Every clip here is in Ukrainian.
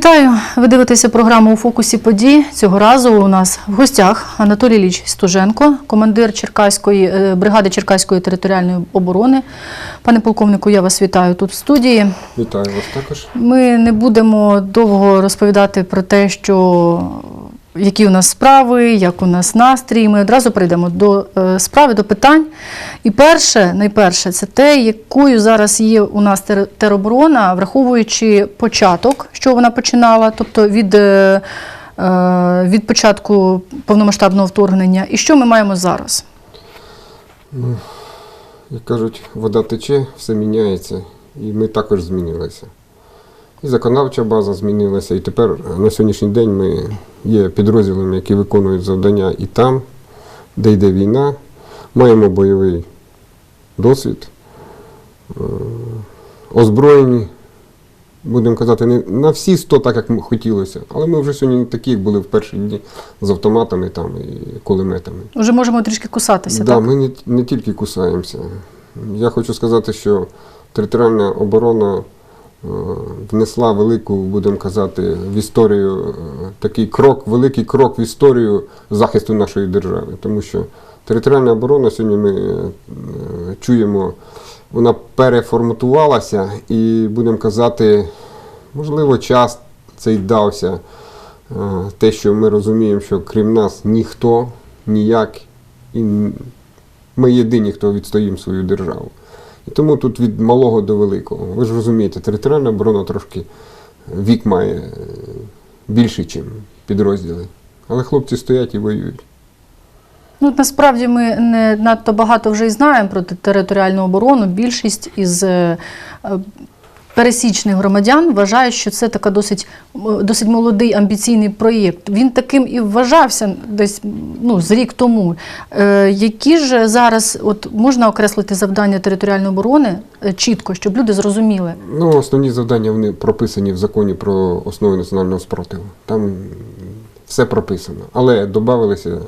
Вітаю! Ви дивитеся програму у фокусі подій. Цього разу у нас в гостях Анатолій Ліч Стуженко, командир Черкаської е, бригади Черкаської територіальної оборони. Пане полковнику, я вас вітаю тут в студії. Вітаю вас також. Ми не будемо довго розповідати про те, що які у нас справи, як у нас настрій. Ми одразу прийдемо до е, справи, до питань. І перше, найперше, це те, якою зараз є у нас тероборона, враховуючи початок, що вона починала, тобто від, е, е, від початку повномасштабного вторгнення, і що ми маємо зараз. Як кажуть, вода тече, все міняється, і ми також змінилися. І законодавча база змінилася, і тепер е, на сьогоднішній день ми є підрозділами, які виконують завдання і там, де йде війна. Маємо бойовий досвід, е, озброєні, будемо казати, не на всі 100, так як хотілося, але ми вже сьогодні не такі, як були в перші дні з автоматами там, і кулеметами. Вже можемо трішки кусатися. Да, так? ми не, не тільки кусаємося. Я хочу сказати, що територіальна оборона внесла велику, будемо казати, в історію е, такий крок, великий крок в історію захисту нашої держави. Тому що територіальна оборона сьогодні ми е, чуємо, вона переформатувалася і, будемо казати, можливо, час цей дався. Е, Те, що ми розуміємо, що крім нас ніхто ніяк і ми єдині, хто відстоїмо свою державу. І тому тут від малого до великого. Ви ж розумієте, територіальна оборона трошки вік має більше, більший, ніж підрозділи. Але хлопці стоять і воюють. Ну, насправді ми не надто багато вже і знаємо про територіальну оборону. Більшість із е, е, пересічних громадян вважають, що це така досить, досить молодий амбіційний проєкт. Він таким і вважався десь ну, з рік тому. Е, які ж зараз от можна окреслити завдання територіальної оборони е, чітко, щоб люди зрозуміли? Ну, основні завдання вони прописані в законі про основи національного спротиву. Там все прописано. Але додавалися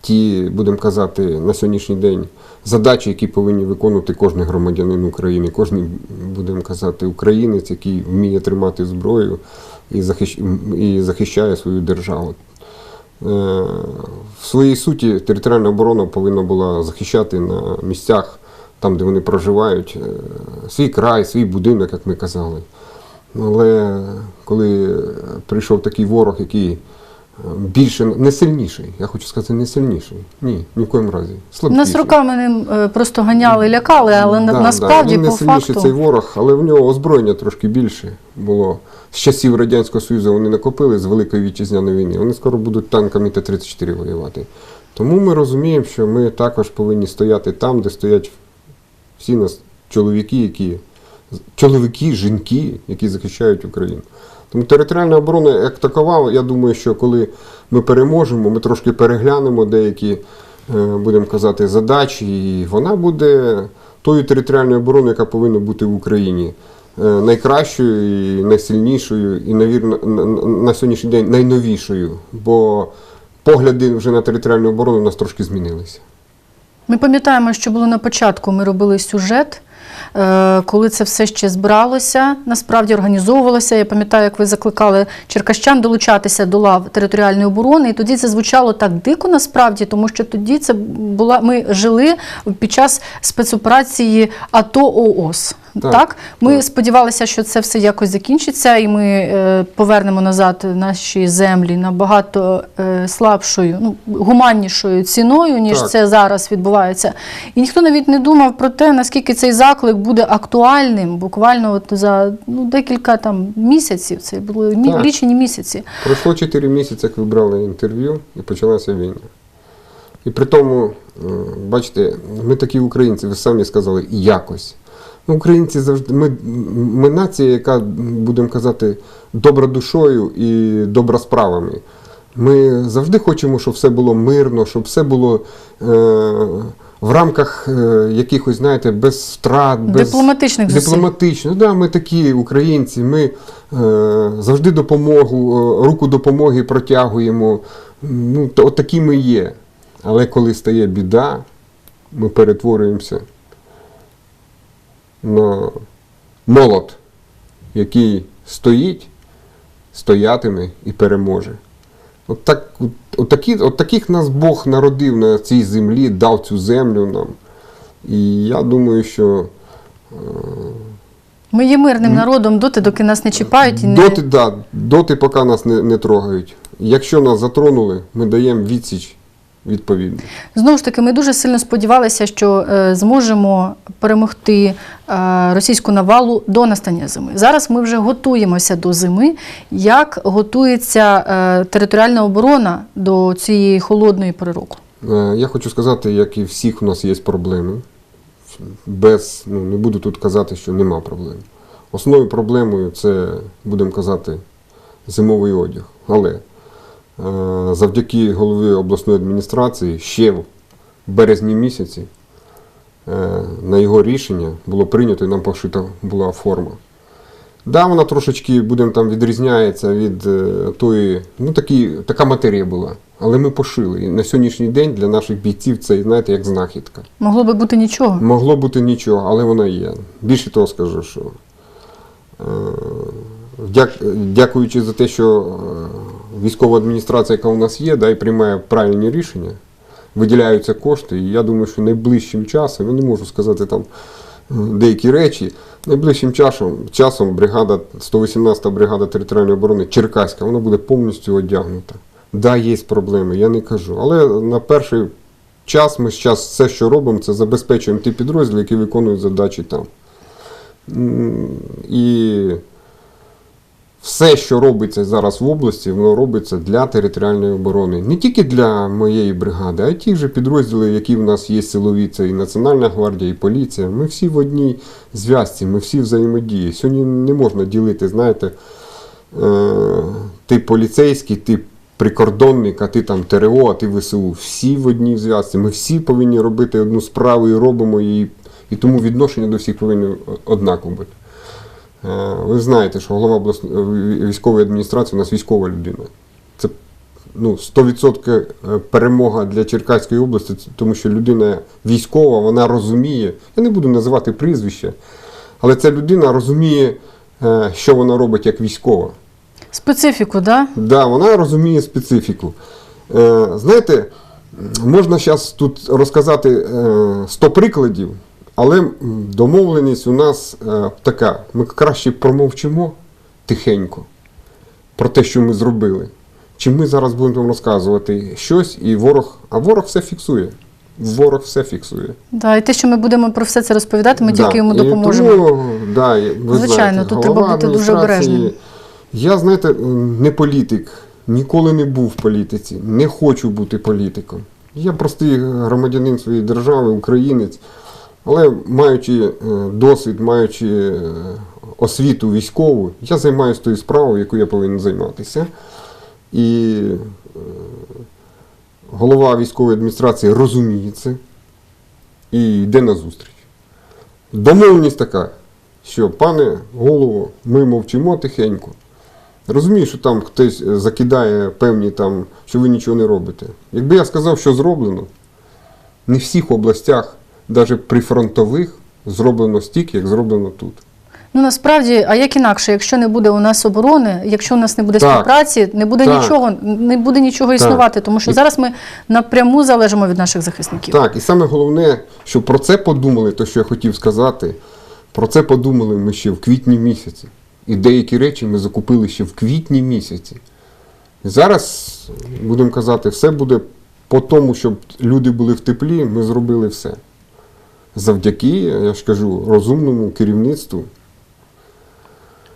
ті, будемо казати, на сьогоднішній день задачі, які повинні виконувати кожен громадянин України, кожен, будемо казати, українець, який вміє тримати зброю і, і захищає свою державу. Е, В своїй суті територіальна оборона повинна була захищати на місцях, там, де вони проживають, е, свій край, свій будинок, як ми казали. Але коли прийшов такий ворог, який е, більше не сильніший, я хочу сказати, не сильніший. Ні, ні в коєму разі. Слабкіший. Нас роками ним е, просто ганяли, лякали, але Да, насправді да, він по не сильніший факту. цей ворог, але в нього озброєння трошки більше було. З часів Радянського Союзу вони накопили з Великої вітчизняної війни. Вони скоро будуть танками Т-34 воювати. Тому ми розуміємо, що ми також повинні стояти там, де стоять всі нас чоловіки, які чоловіки, жінки, які захищають Україну. Тому територіальна оборона як такова, я думаю, що коли ми переможемо, ми трошки переглянемо деякі, е, будемо казати, задачі, і вона буде тою територіальною обороною, яка повинна бути в Україні. е, Найкращою і найсильнішою, і, навірно, на, сьогоднішній день найновішою. Бо погляди вже на територіальну оборону у нас трошки змінилися. Ми пам'ятаємо, що було на початку. Ми робили сюжет, коли це все ще збиралося, насправді організовувалося. Я пам'ятаю, як ви закликали черкащан долучатися до лав територіальної оборони. І тоді це звучало так дико насправді, тому що тоді це була. Ми жили під час спецоперації АТО ООС. Так, Так, ми так. сподівалися, що це все якось закінчиться, і ми е, повернемо назад наші землі набагато е, слабшою, ну гуманнішою ціною, ніж Так. це зараз відбувається. І ніхто навіть не думав про те, наскільки цей заклик буде актуальним, буквально от за ну, декілька там місяців. Це були мі- лічені місяці. Пройшло 4 місяці, як ви брали інтерв'ю, і почалася війна. І при тому, е, бачите, ми такі українці, ви самі сказали, якось. Ну, українці завжди, ми, ми нація, яка, будемо казати, добра душою і добра справами. Ми завжди хочемо, щоб все було мирно, щоб все було е, в рамках е, якихось, знаєте, без втрат, без Дипломатичних. Дипломатично, да, ми такі українці, ми е, завжди допомогу, е, руку допомоги протягуємо. Ну, то, от такі ми є. Але коли стає біда, ми перетворюємося на молот, який стоїть стоятиме і переможе. От, так, от, от, такі, от таких нас Бог народив на цій землі, дав цю землю нам. І я думаю, що Ми є мирним народом доти, доки нас не чіпають і не доти, да, доти поки нас не, не трогають. Якщо нас затронули, ми даємо відсіч відповідно. Знову ж таки, ми дуже сильно сподівалися, що е, зможемо перемогти е, російську навалу до настання зими. Зараз ми вже готуємося до зими. Як готується е, територіальна оборона до цієї холодної пори року? Я хочу сказати, як і всіх у нас є проблеми. Без, ну, не буду тут казати, що нема проблем. Основною проблемою це, будемо казати, зимовий одяг. Але завдяки голові обласної адміністрації ще в березні місяці е, на його рішення було прийнято і нам пошита була форма. Да, вона трошечки, будемо там, відрізняється від е, тої, ну такі, така матерія була. Але ми пошили. І на сьогоднішній день для наших бійців це, знаєте, як знахідка. Могло би бути нічого. Могло бути нічого, але вона є. Більше того скажу, що е, дяк- дякуючи за те, що е, військова адміністрація, яка у нас є, да, і приймає правильні рішення, виділяються кошти, і я думаю, що найближчим часом, я не можу сказати там е, деякі речі, найближчим часом, часом бригада, 118-та бригада територіальної оборони Черкаська, вона буде повністю одягнута. Да, є проблеми, я не кажу. Але на перший час ми зараз все, що робимо, це забезпечуємо ті підрозділи, які виконують задачі там. І все, що робиться зараз в області, воно робиться для територіальної оборони. Не тільки для моєї бригади, а й ті ж підрозділи, які в нас є силові, це і Національна гвардія, і поліція. Ми всі в одній зв'язці, ми всі взаємодії. Сьогодні не можна ділити, знаєте, е, ти поліцейський, ти прикордонник, а ти там ТРО, а ти ВСУ. Всі в одній зв'язці. Ми всі повинні робити одну справу і робимо її. І тому відношення до всіх повинні однаково бути. Е, Ви знаєте, що голова обласної військової адміністрації у нас військова людина. Це ну, 100% перемога для Черкаської області, тому що людина військова, вона розуміє. Я не буду називати прізвище, але ця людина розуміє, е, що вона робить як військова. Специфіку, да? Да, вона розуміє специфіку. Е, знаєте, можна зараз тут розказати е, 100 прикладів, але домовленість у нас е, така: ми краще промовчимо тихенько про те, що ми зробили. Чи ми зараз будемо розказувати щось, і ворог, а ворог все фіксує. Ворог все фіксує. Да, і те, що ми будемо про все це розповідати, ми Да, тільки йому і допоможемо. Тому, да, ви Звичайно, знаєте, тут треба бути дуже обережним. Я, знаєте, не політик, ніколи не був в політиці, не хочу бути політиком. Я простий громадянин своєї держави, українець, але маючи е, досвід, маючи е, освіту військову, я займаюся тою справою, яку я повинен займатися. І е, голова військової адміністрації розуміє це і йде на зустріч. Домовленість така, що, пане голово, ми мовчимо тихенько. Розумію, що там хтось закидає певні там, що ви нічого не робите. Якби я сказав, що зроблено, не в всіх областях, навіть прифронтових, зроблено стільки, як зроблено тут. Ну насправді, а як інакше, якщо не буде у нас оборони, якщо у нас не буде Так. співпраці, не буде Так. нічого, не буде нічого Так. існувати, тому що І- зараз ми напряму залежимо від наших захисників. Так, і саме головне, що про це подумали, то що я хотів сказати, про це подумали ми ще в квітні місяці. І деякі речі ми закупили ще в квітні місяці. І зараз, будемо казати, все буде по тому, щоб люди були в теплі, ми зробили все. Завдяки, я ж кажу, розумному керівництву.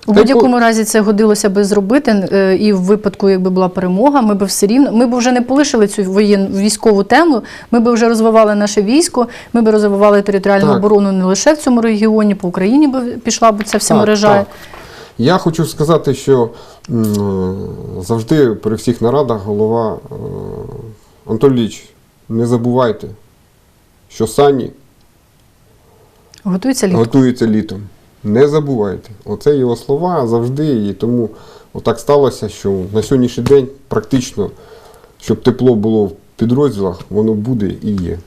У будь-якому разі це годилося би зробити, е, і в випадку, якби була перемога, ми б все рівно, ми б вже не полишили цю воєнну військову тему. Ми б вже розвивали наше військо, ми б розвивали територіальну Так. оборону не лише в цьому регіоні, по Україні б пішла б ця вся Так, мережа. так. Я хочу сказати, що завжди при всіх нарадах голова е, Анатолійович, не забувайте, що сані Готується літо. готуються літом. Не забувайте. Оце його слова завжди. І тому отак сталося, що на сьогоднішній день практично, щоб тепло було в підрозділах, воно буде і є.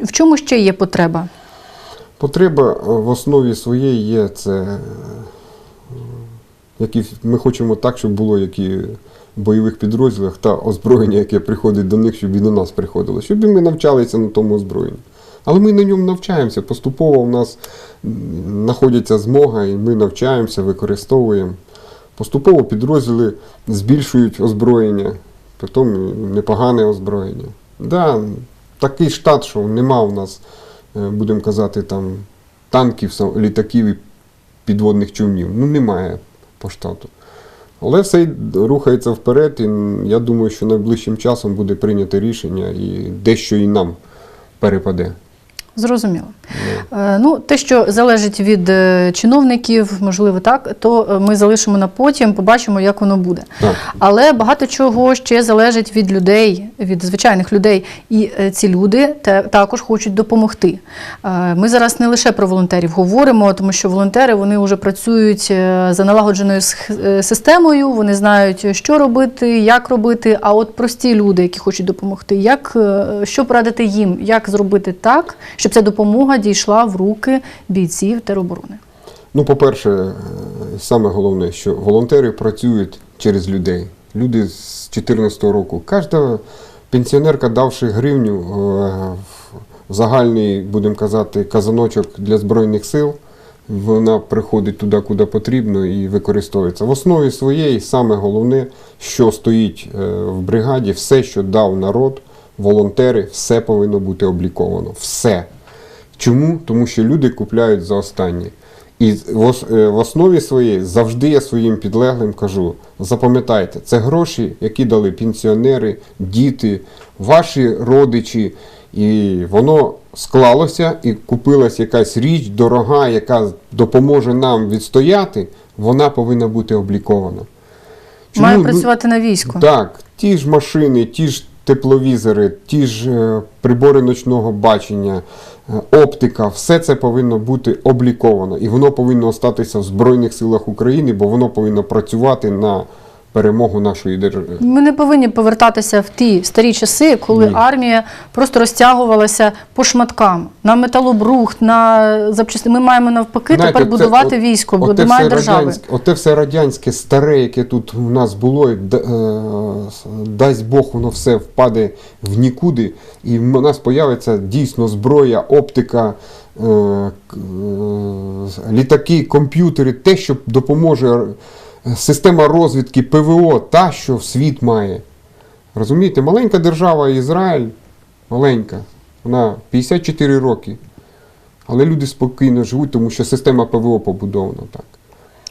В чому ще є потреба? Потреба е, в основі своєї є це е, Які ми хочемо так, щоб було як і в бойових підрозділах та озброєння, яке приходить до них, щоб і до нас приходило, щоб і ми навчалися на тому озброєнні. Але ми на ньому навчаємося. Поступово у нас знаходиться змога, і ми навчаємося, використовуємо. Поступово підрозділи збільшують озброєння, притом непогане озброєння. Да, такий штат, що нема у нас, е, будемо казати, там танків, літаків і підводних човнів. Ну, немає по штату. Але все рухається вперед, і я думаю, що найближчим часом буде прийнято рішення і дещо і нам перепаде. Зрозуміло. Е, Ну, те, що залежить від е, чиновників, можливо, так, то е, ми залишимо на потім, побачимо, як воно буде. Але багато чого ще залежить від людей, від звичайних людей. І ці люди також хочуть допомогти. Ми зараз не лише про волонтерів говоримо, тому що волонтери вони вже працюють за налагодженою системою, вони знають, що робити, як робити. А от прості люди, які хочуть допомогти, як, що порадити їм, як зробити так, щоб ця допомога дійшла в руки бійців тероборони. Ну, по-перше, е, саме головне, що волонтери працюють через людей. Люди з 2014 року. Кожна пенсіонерка, давши гривню е, в загальний, будемо казати, казаночок для Збройних сил, вона приходить туди, куди потрібно і використовується. В основі своєї саме головне, що стоїть е, в бригаді, все, що дав народ, волонтери, все повинно бути обліковано. Все. Чому? Тому що люди купляють за останнє. І в е, в основі своєї завжди я своїм підлеглим кажу: запам'ятайте, це гроші, які дали пенсіонери, діти, ваші родичі. І воно склалося і купилась якась річ дорога, яка допоможе нам відстояти, вона повинна бути облікована. Має ну, працювати на військо. так, ті ж машини, ті ж тепловізори, ті ж е, прибори ночного бачення, оптика, все це повинно бути обліковано. І воно повинно остатися в Збройних силах України, бо воно повинно працювати на перемогу нашої держави. Ми не повинні повертатися в ті старі часи, коли Ні. армія просто розтягувалася по шматкам на металобрухт, на запчастини. Ми маємо навпаки Знаєте, тепер це будувати от- військо, бо немає держави. радянське- Оте все радянське старе, яке тут у нас було, і е, дасть Бог, воно все впаде в нікуди, і в нас появиться дійсно зброя, оптика, е, е, літаки, комп'ютери, те, що допоможе система розвідки ПВО, та, що світ має. Розумієте, маленька держава Ізраїль, маленька, вона 54 роки. Але люди спокійно живуть, тому що система ПВО побудована так.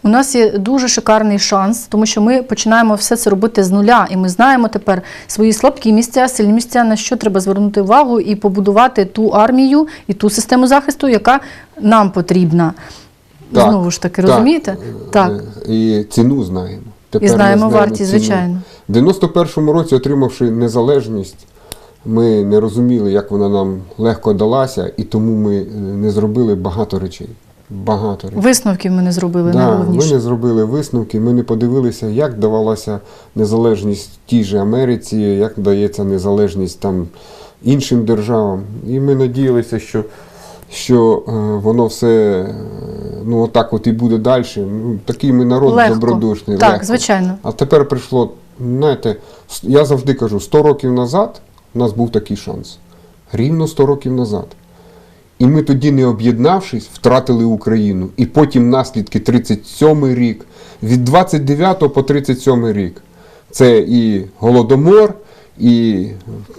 У нас є дуже шикарний шанс, тому що ми починаємо все це робити з нуля, і ми знаємо тепер свої слабкі місця, сильні місця, на що треба звернути увагу і побудувати ту армію і ту систему захисту, яка нам потрібна. Так, Знову ж таки, розумієте? Так. Е, І ціну знаємо. Тепер І знаємо знаємо вартість, ціну. звичайно. В 91-му році, отримавши незалежність, ми не розуміли, як вона нам легко далася, і тому ми е, не зробили багато речей. Багато речей. Висновків ми не зробили Да, ми не зробили висновки, ми не подивилися, як давалася незалежність тій же Америці, як дається незалежність там іншим державам. І ми надіялися, що, що е, воно все ну, отак от і буде далі. Ну, такий ми народ Легко. добродушний. Так, легко. звичайно. А тепер прийшло, знаєте, я завжди кажу, 100 років назад у нас був такий шанс. Рівно 100 років назад. І ми тоді, не об'єднавшись, втратили Україну. І потім наслідки 37-й рік, від 29 по 37 рік. Це і Голодомор, і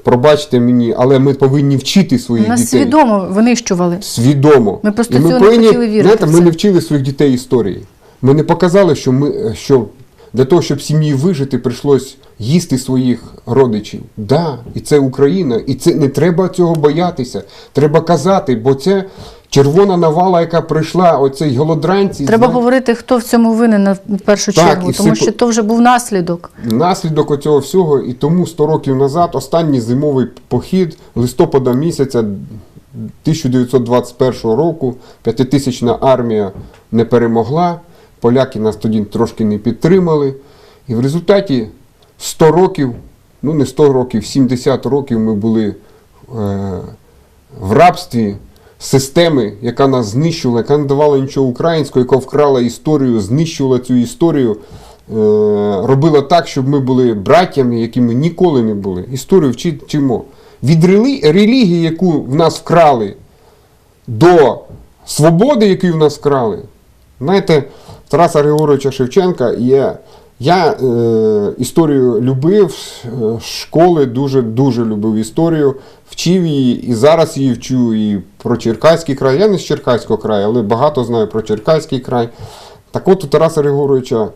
пробачте мені, але ми повинні вчити своїх Нас дітей. свідомо винищували. Свідомо. Ми просто І ми цього не хотіли вірити знаєте, в ми не вчили своїх дітей історії. Ми не показали, що ми що для того, щоб сім'ї вижити, прийшлось їсти своїх родичів. Да, і це Україна, і це не треба цього боятися. Треба казати, бо це червона навала, яка прийшла, оцей голодранці. Треба знаєте, говорити, хто в цьому винен в першу Так, чергу, тому всі що то вже був наслідок. Наслідок оцього всього, і тому 100 років назад останній зимовий похід листопада місяця 1921 року, п'ятитисячна армія не перемогла, поляки нас тоді трошки не підтримали. І в результаті 100 років, ну не 100 років, 70 років ми були е, в рабстві, системи, яка нас знищувала, яка не давала нічого українського, яка вкрала історію, знищувала цю історію, е, робила так, щоб ми були браттями, якими ніколи не були. Історію вчимо. Від релігії, яку в нас вкрали, до свободи, яку в нас вкрали. Знаєте, Тараса Григоровича Шевченка є. Я е, історію любив, е, школи дуже-дуже любив історію, вчив її і зараз її вчу, і про Черкаський край. Я не з Черкаського краю, але багато знаю про Черкаський край. Так от у Тараса Григоровича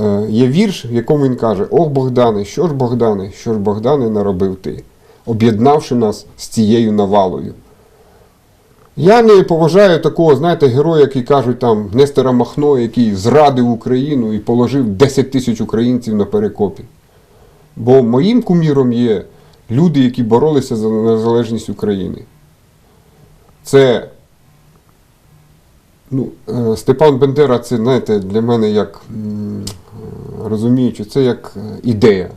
е, є вірш, в якому він каже: Ох, Богдане, що ж Богдане, що ж Богдане наробив ти, об'єднавши нас з цією навалою. Я не поважаю такого, знаєте, героя, який кажуть там Нестера Махно, який зрадив Україну і положив 10 тисяч українців на перекопі. Бо моїм куміром є люди, які боролися за незалежність України. Це ну, е, Степан Бендера, це, знаєте, для мене як розуміючи, це як е, ідея.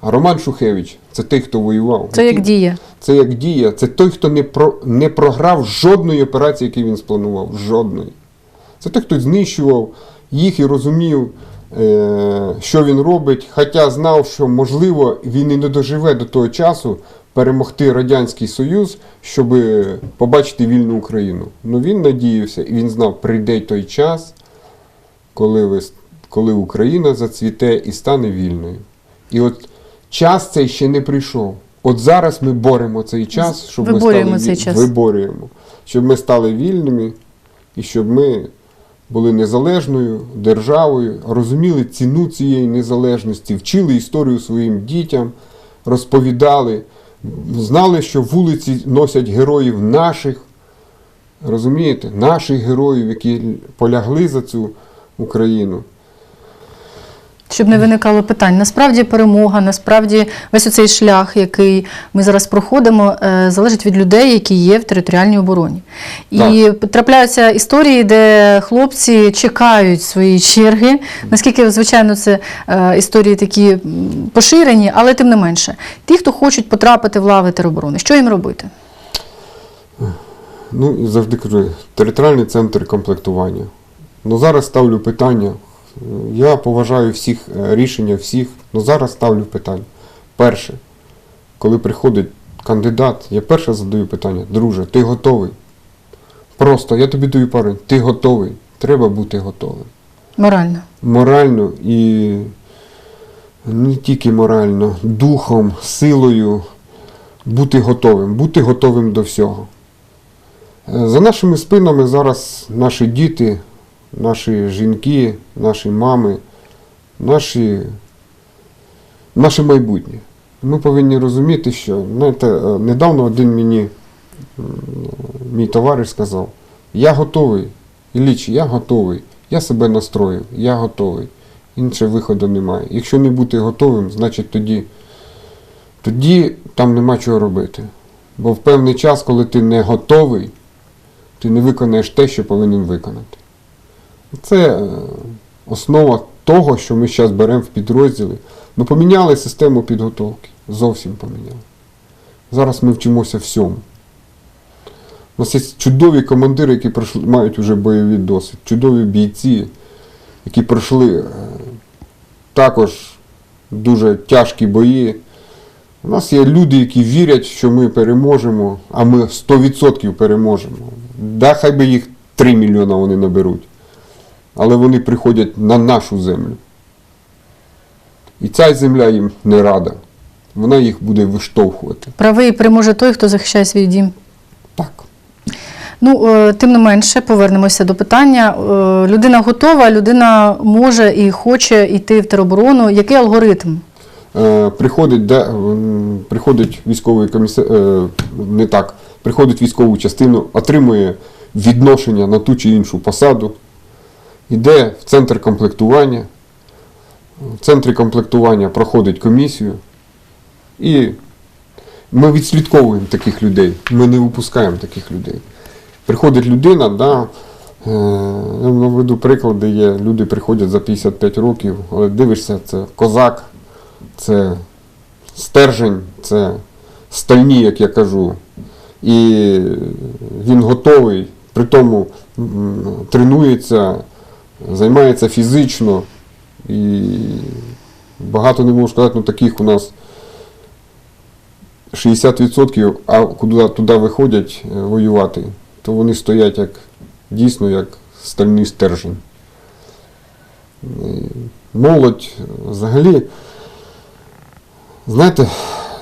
А Роман Шухевич це той, хто воював. Це як дія. це як дія, це той, хто не, про, не програв жодної операції, яку він спланував. Жодної. Це той, хто знищував їх і розумів, е, що він робить, хоча знав, що можливо він і не доживе до того часу перемогти Радянський Союз, щоб побачити вільну Україну. Ну він надіявся і він знав, прийде той час, коли, ви, коли Україна зацвіте і стане вільною. І от час цей ще не прийшов. От зараз ми боремо цей час, щоб ми стали цей час. виборюємо, щоб ми стали вільними і щоб ми були незалежною державою, розуміли ціну цієї незалежності, вчили історію своїм дітям, розповідали, знали, що вулиці носять героїв наших, розумієте, наших героїв, які полягли за цю Україну. Щоб не виникало питань. Насправді перемога, насправді весь оцей шлях, який ми зараз проходимо, е, залежить від людей, які є в територіальній обороні. І трапляються історії, де хлопці чекають свої черги. Наскільки, звичайно, це е, історії такі поширені, але тим не менше. Ті, хто хочуть потрапити в лави тероборони, що їм робити? Ну завжди кажу, територіальний центр комплектування. Ну зараз ставлю питання. Я поважаю всіх е, рішення всіх, але зараз ставлю питання. Перше, коли приходить кандидат, я перше задаю питання, друже, ти готовий? Просто я тобі даю пару, ти готовий. Треба бути готовим. Морально. Морально і не тільки морально, духом, силою бути готовим, бути готовим до всього. Е, За нашими спинами зараз наші діти, наші жінки, наші мами, наші, наше майбутнє. Ми повинні розуміти, що знаєте, е, недавно один мені мій товариш сказав, я готовий, Ілліч, я готовий, я себе настроїв, я готовий. Іншого виходу немає. Якщо не бути готовим, значить тоді, тоді там нема чого робити. Бо в певний час, коли ти не готовий, ти не виконаєш те, що повинен виконати. Це е, основа того, що ми зараз беремо в підрозділи. Ми поміняли систему підготовки. Зовсім поміняли. Зараз ми вчимося всьому. У нас є чудові командири, які пройшли, мають вже бойовий досвід, чудові бійці, які пройшли е, також дуже тяжкі бої. У нас є люди, які вірять, що ми переможемо, а ми 100% переможемо. Да, хай би їх 3 мільйона вони наберуть. Але вони приходять на нашу землю. І ця земля їм не рада. Вона їх буде виштовхувати. Правий переможе той, хто захищає свій дім. Так. Ну, е, тим не менше, повернемося до питання. Е, Людина готова, людина може і хоче йти в тероборону. Який алгоритм? Е, приходить, де, приходить військовий комісар, не так, приходить військову частину, отримує відношення на ту чи іншу посаду, йде в центр комплектування, в центрі комплектування проходить комісію, і ми відслідковуємо таких людей, ми не випускаємо таких людей. Приходить людина, да, е, я наведу приклади, є, люди приходять за 55 років, але дивишся, це козак, це стержень, це стальні, як я кажу, і він готовий, при тому тренується, займається фізично. І багато не можу сказати, ну таких у нас 60%, а куди туди виходять е, воювати, то вони стоять як дійсно як стальний стержень. Молодь е, взагалі, знаєте,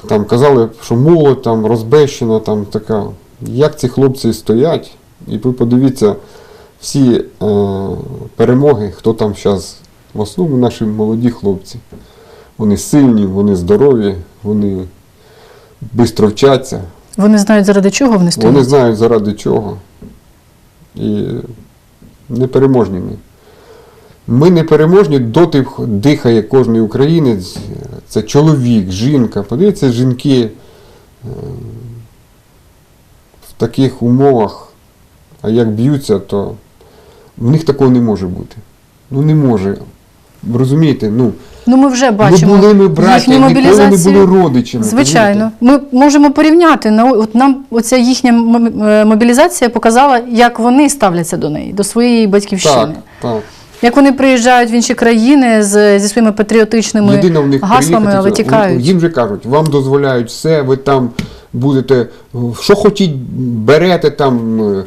там казали, що молодь там розбещена, там така. Як ці хлопці стоять, і ви подивіться всі е, перемоги, хто там зараз, в основному наші молоді хлопці. Вони сильні, вони здорові, вони швидко вчаться, Вони знають, заради чого вони стоять. вони знають заради чого. І непереможні ми. Ми непереможні, доти дихає кожен українець. Це чоловік, жінка. Подивіться, жінки е, в таких умовах, а як б'ються, то в них такого не може бути. Ну не може. Розумієте? Ну, Ну ми вже бачимо не були ми браття, ніколи не були родичами. Звичайно, ми можемо порівняти. От нам оця їхня е, мобілізація показала, як вони ставляться до неї, до своєї батьківщини. Так, так. Як вони приїжджають в інші країни з, зі своїми патріотичними Єдине в них гаслами, але тікають. Їм же кажуть, вам дозволяють все, ви там будете, що хотіть, берете там, е,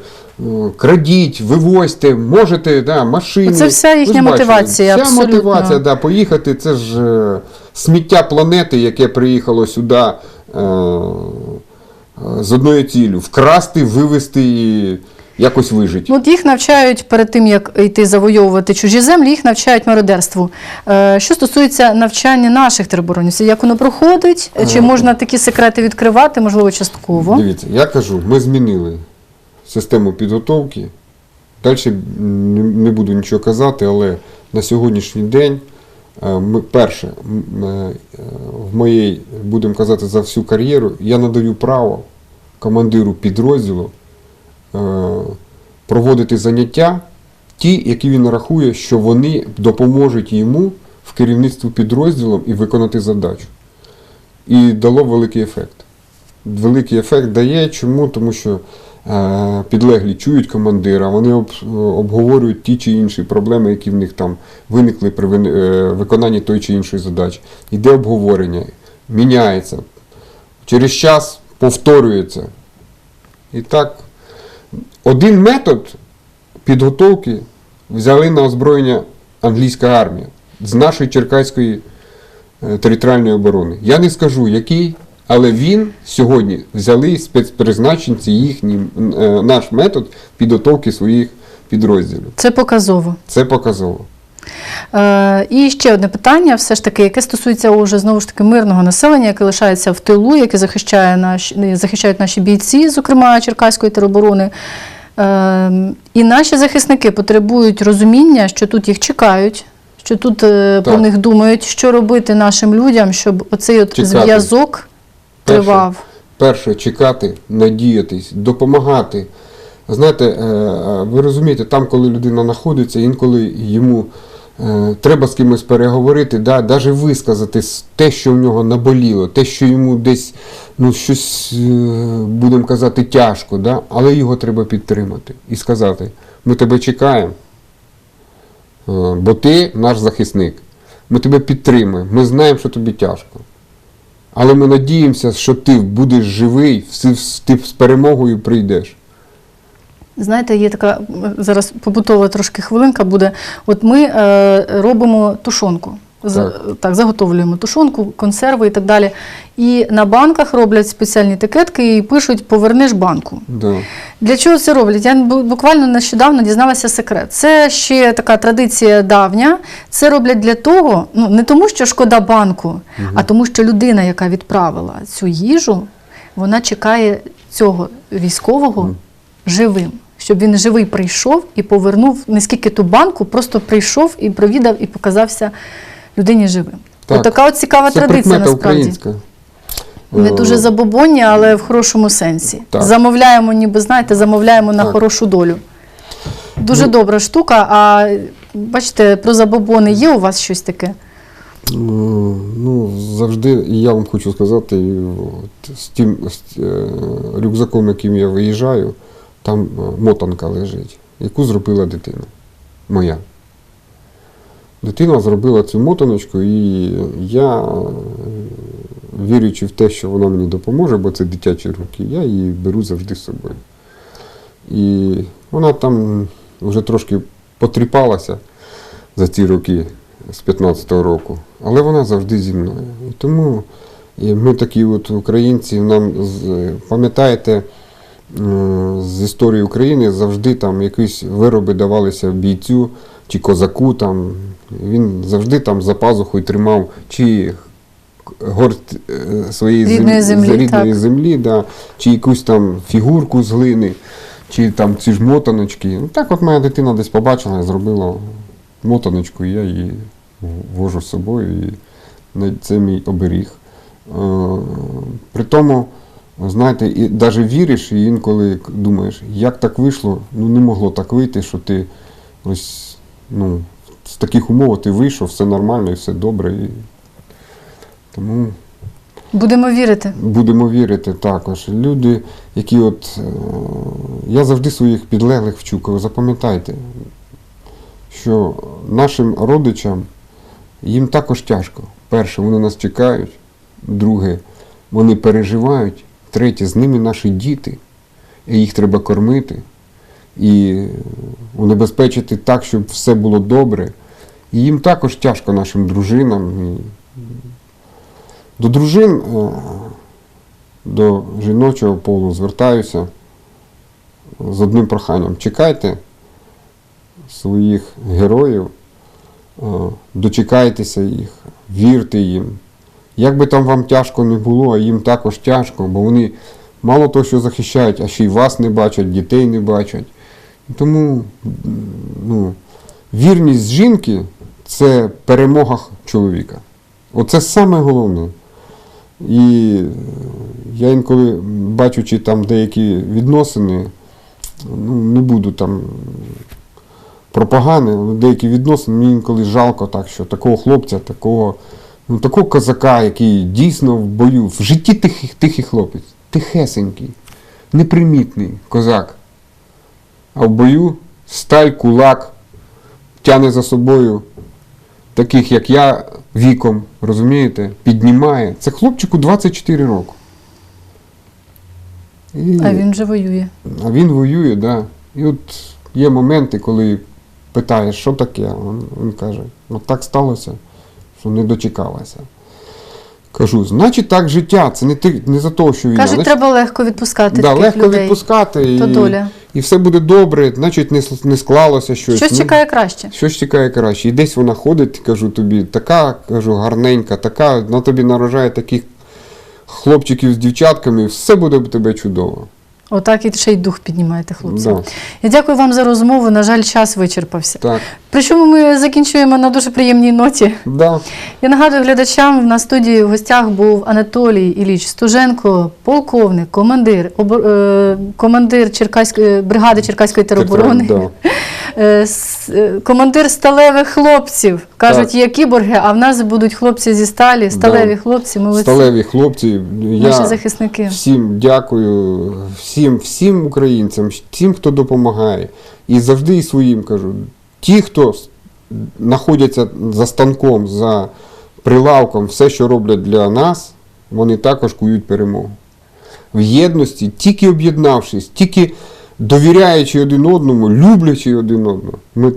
крадіть, вивозьте, можете, да, машини. Оце вся їхня бачите, мотивація, Вся абсолютно. мотивація, да, поїхати, це ж е, сміття планети, яке приїхало сюди е, е, з одною ціллю вкрасти, вивезти і якось вижити. Ну, От їх навчають перед тим, як йти завойовувати чужі землі, їх навчають мародерству. Е, Що стосується навчання наших тероборонців, як воно проходить, чи Е. можна такі секрети відкривати, можливо, частково? Дивіться, я кажу, ми змінили систему підготовки. Далі не, буду нічого казати, але на сьогоднішній день е, ми, перше, е, в моїй, будемо казати, за всю кар'єру, я надаю право командиру підрозділу е, проводити заняття, ті, які він рахує, що вони допоможуть йому в керівництві підрозділом і виконати задачу. І дало великий ефект великий ефект дає. Чому? Тому що е, підлеглі чують командира, вони об, обговорюють ті чи інші проблеми, які в них там виникли при е, виконанні той чи іншої задачі. Іде обговорення, міняється. Через час повторюється. І так, один метод підготовки взяли на озброєння англійська армія з нашої Черкаської е, територіальної оборони. Я не скажу, який, але він сьогодні взяли спецпризначенці їхній е, наш метод підготовки своїх підрозділів. Це показово. Це показово. Е, і ще одне питання, все ж таки, яке стосується уже знову ж таки мирного населення, яке лишається в тилу, яке захищає наш, захищають наші бійці, зокрема Черкаської тероборони. Е, і наші захисники потребують розуміння, що тут їх чекають, що тут е, про них думають, що робити нашим людям, щоб оцей от зв'язок. Тривав. Перше, чекати, надіятись, допомагати. Знаєте, е, е, ви розумієте, там, коли людина знаходиться, інколи йому е, треба з кимось переговорити, да, навіть висказати те, що в нього наболіло, те, що йому десь ну, щось, будемо казати, тяжко, да, але його треба підтримати і сказати: ми тебе чекаємо, бо ти наш захисник. Ми тебе підтримуємо, ми знаємо, що тобі тяжко. Але ми надіємося, що ти будеш живий, ти з перемогою прийдеш. Знаєте, є така зараз побутова трошки хвилинка буде. От ми е, робимо тушонку. Так. так, заготовлюємо тушонку, консерви і так далі. І на банках роблять спеціальні етикетки і пишуть Повернеш банку. Да. Для чого це роблять? Я буквально нещодавно дізналася секрет. Це ще така традиція давня. Це роблять для того, ну не тому, що шкода банку, а тому, що людина, яка відправила цю їжу, вона чекає цього військового живим. Щоб він живий прийшов і повернув не скільки ту банку, просто прийшов і провідав і показався людині живим. Так. От така от цікава Це традиція насправді. українська. Ми Е, дуже забобонні, але в хорошому сенсі. Так. Замовляємо, ніби знаєте, замовляємо на Так. хорошу долю. Дуже Ну, добра штука. А бачите, про забобони є у вас щось таке? Ну, завжди, і я вам хочу сказати, з тим з, е, рюкзаком, яким я виїжджаю, там е, мотанка лежить, яку зробила дитина моя. Дитина зробила цю мотаночку, і я, е, вірячи в те, що вона мені допоможе, бо це дитячі руки, я її беру завжди з собою. І вона там вже трошки потріпалася за ці роки з 15-го року, але вона завжди зі мною. І тому ми такі от українці, нам пам'ятаєте, е, з історії України завжди там якісь вироби давалися бійцю чи козаку. Там. Він завжди там за пазухою тримав чи горсть е, своєї Рідної землі, з рідної так. землі, да, чи якусь там фігурку з глини, чи там ці ж мотаночки. Ну, так от моя дитина десь побачила, зробила мотаночку, і я її вожу з собою, і це мій оберіг. Е, При тому, знаєте, і навіть віриш, і інколи думаєш, як так вийшло, ну не могло так вийти, що ти ось ну, з таких умов ти вийшов, все нормально і все добре. І... Тому Будемо вірити. будемо вірити також. Люди, які от. е, Я завжди своїх підлеглих вчу, кажу, запам'ятайте, що нашим родичам їм також тяжко. Перше, вони нас чекають, друге, вони переживають, третє, з ними наші діти, і їх треба кормити і унебезпечити так, щоб все було добре. І їм також тяжко нашим дружинам. До дружин, е, до жіночого полу звертаюся з одним проханням. Чекайте своїх героїв, е, дочекайтеся їх, вірте їм. Як би там вам тяжко не було, а їм також тяжко, бо вони мало того, що захищають, а ще й вас не бачать, дітей не бачать. Тому ну, вірність жінки це перемога чоловіка. Оце саме головне. І я інколи, бачучи там деякі відносини, ну, не буду там про але деякі відносини, мені інколи жалко так, що такого хлопця, такого, ну, такого козака, який дійсно в бою, в житті тихий, тихий хлопець, тихесенький, непримітний козак. А в бою сталь, кулак, тяне за собою таких, як я, віком, розумієте, піднімає. Це хлопчику 24 роки. І, А він вже воює. а він воює, так. Да. І от є моменти, коли питаєш, що таке, він, він каже, ну так сталося, що не дочекалася. Кажу, значить так життя, це не, ти, не за того, що війна. Кажуть, значить, треба легко відпускати да, таких легко людей. відпускати То і, доля. і все буде добре, значить не, не склалося щось. Щось Ну, чекає краще. Щось чекає краще. І десь вона ходить, кажу тобі, така, кажу, гарненька, така, на тобі нарожає таких хлопчиків з дівчатками, все буде у тебе чудово. Отак і ще й дух піднімаєте, хлопці. Да, Я дякую вам за розмову. На жаль, час вичерпався. так, Причому ми закінчуємо на дуже приємній ноті. да. Я нагадую глядачам, на студії в гостях був Анатолій Іліч Стуженко, полковник, командир, обор- е, командир Черкаської бригади Черкаської тероборони, Да. е, е, командир сталевих хлопців. Кажуть, Так. є кіборги, а в нас будуть хлопці зі сталі, сталеві хлопці, молодці. Сталеві хлопці, Наші я захисники. всім дякую, всім, всім українцям, всім, хто допомагає. І завжди і своїм кажу, ті, хто знаходяться за станком, за прилавком, все, що роблять для нас, вони також кують перемогу. В єдності, тільки об'єднавшись, тільки довіряючи один одному, люблячи один одного, ми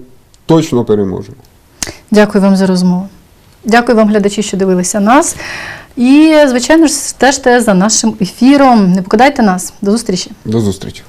точно переможемо. Дякую вам за розмову. Дякую вам, глядачі, що дивилися нас. І, звичайно ж, стежте за нашим ефіром. Не покидайте нас. До зустрічі. До зустрічі.